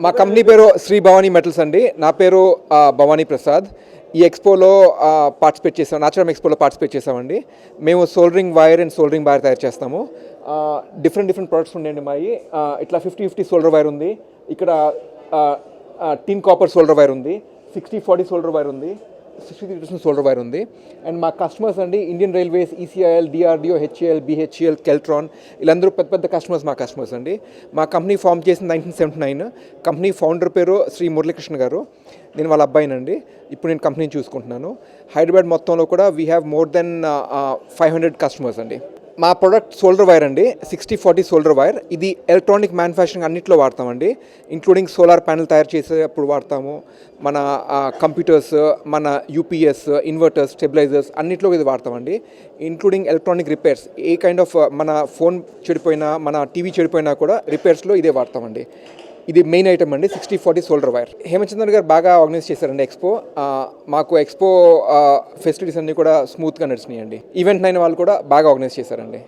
మా కంపెనీ పేరు శ్రీ భవానీ మెటల్స్ అండి. నా పేరు భవానీ ప్రసాద్. ఈ ఎక్స్పోలో పార్టిసిపేట్ చేసాం నాచురల్ ఎక్స్పోలో పార్టిసిపేట్ చేసామండి. మేము soldering wire and soldering wire తయారు చేస్తాము. డిఫరెంట్ డిఫరెంట్ ప్రొడక్ట్స్ ఉన్నాయండి మావి ఇట్లా ఫిఫ్టీ ఫిఫ్టీ సోల్డర్ వైర్ ఉంది. ఇక్కడ టిన్ కాపర్ సోల్డర్ వైర్ ఉంది. సిక్స్టీ ఫార్టీ సోల్డర్ వైర్ ఉంది. Sixty three percent solder wire ఉంది. అండ్ మా కస్టమర్స్ అండి Indian railways ECIL DRDO HAL BHEL Keltron వీళ్ళందరూ పెద్ద పెద్ద కస్టమర్స్ మా కస్టమర్స్ అండి. మా కంపెనీ ఫామ్ చేసిన nineteen seventy nine company founder పేరు శ్రీ మురళీకృష్ణ గారు. నేను వాళ్ళ అబ్బాయినండి. ఇప్పుడు నేను కంపెనీని చూసుకుంటున్నాను. హైదరాబాద్ మొత్తంలో కూడా we have more than five hundred customers అండి. మా ప్రొడక్ట్ సోల్డర్ వైర్ అండి. సిక్స్టీ ఫార్టీ సోల్డర్ వైర్ ఇది ఎలక్ట్రానిక్ మ్యానుఫ్యాక్చరింగ్ అన్నింటిలో వాడతామండి. ఇంక్లూడింగ్ సోలార్ ప్యానల్ తయారు చేసేటప్పుడు వాడతాము. మన కంప్యూటర్స్ మన యూపీఎస్ ఇన్వర్టర్స్ స్టెబిలైజర్స్ అన్నింటిలో ఇది వాడతామండి. Including electronic repairs A kind of మన ఫోన్ చెడిపోయినా మన టీవీ చెడిపోయినా కూడా రిపేర్స్లో ఇదే వాడతామండి. ఇది మెయిన్ ఐటమ్ అండి sixty forty solder wire Hemachandra garu బాగా ఆర్గనైజ్ చేశారండి ఎక్స్పో మాకు ఎక్స్పో ఫెసిలిటీస్ అన్నీ కూడా స్మూత్గా నడిచినాయండి. ఈవెంట్ నైన్ వాళ్ళు కూడా బాగా ఆర్గనైజ్ చేశారండి.